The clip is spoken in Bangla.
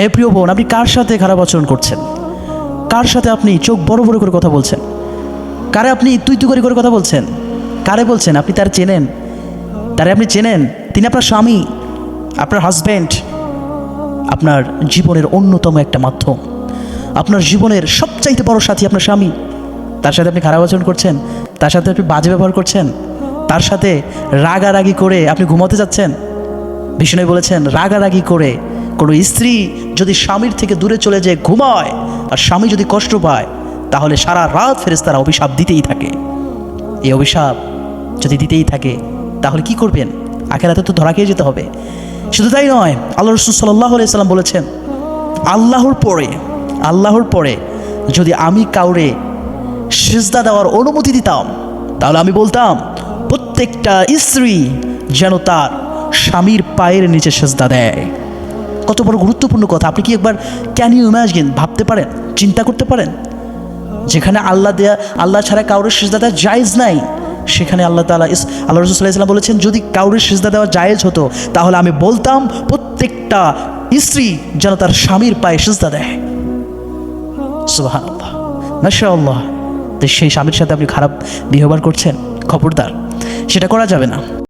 হে প্রিয় বোন, আপনি কার সাথে খারাপ আচরণ করছেন? কার সাথে আপনি চোখ বড় বড় করে কথা বলছেন? কারে আপনি তুই তুই করে করে কথা বলছেন? কারে বলছেন? আপনি তার চেনেন? তারে আপনি চেনেন? তিনি আপনার স্বামী, আপনার হাজব্যান্ড আপনার জীবনের অন্যতম একটা মাধ্যম। আপনার জীবনের সবচাইতে বড় সাথী আপনার স্বামী। তার সাথে আপনি খারাপ আচরণ করছেন? তার সাথে আপনি বাজে ব্যবহার করছেন? তার সাথে রাগারাগি করে আপনি ঘুমাতে যাচ্ছেন? বিষ্ণু বলেছেন, রাগারাগি করে কোনো স্ত্রী যদি স্বামীর থেকে দূরে চলে যেয়ে ঘুমায়, আর স্বামী যদি কষ্ট পায়, তাহলে সারা রাত ফেরেস্তারা অভিশাপ দিতেই থাকে। এই অভিশাপ যদি দিতেই থাকে, তাহলে কি করবেন? আখেরাতে তো ধরা খেয়ে যেতে হবে। শুধু তাই নয়, আল্লাহ রসুল সাল্লাহ সাল্লাম বলেছেন, আল্লাহর পরে আল্লাহর পরে যদি আমি কাউরে সেজদা দেওয়ার অনুমতি দিতাম, তাহলে আমি বলতাম, প্রত্যেকটা স্ত্রী যেন তার স্বামীর পায়ের নিচে সেজদা দেয়। কত বড় গুরুত্বপূর্ণ কথা। আপনি কি একবার ক্যান ইউ ইমাজিন ভাবতে পারেন, চিন্তা করতে পারেন? যেখানে আল্লাহ দেয়া, আল্লাহ ছাড়া কাউরের সিজদা দেওয়া জায়েজ নাই, সেখানে আল্লাহ তালা ইস, আল্লাহ রসুল্লাহ বলেছেন, যদি কাউরের সিজদা দেওয়া জায়েজ হতো, তাহলে আমি বলতাম প্রত্যেকটা স্ত্রী যেন তার স্বামীর পায়ে সিজদা দেয়। সেই স্বামীর সাথে আপনি খারাপ বিহেভিয়ার করছেন? খবরদার। সেটা করা যাবে না।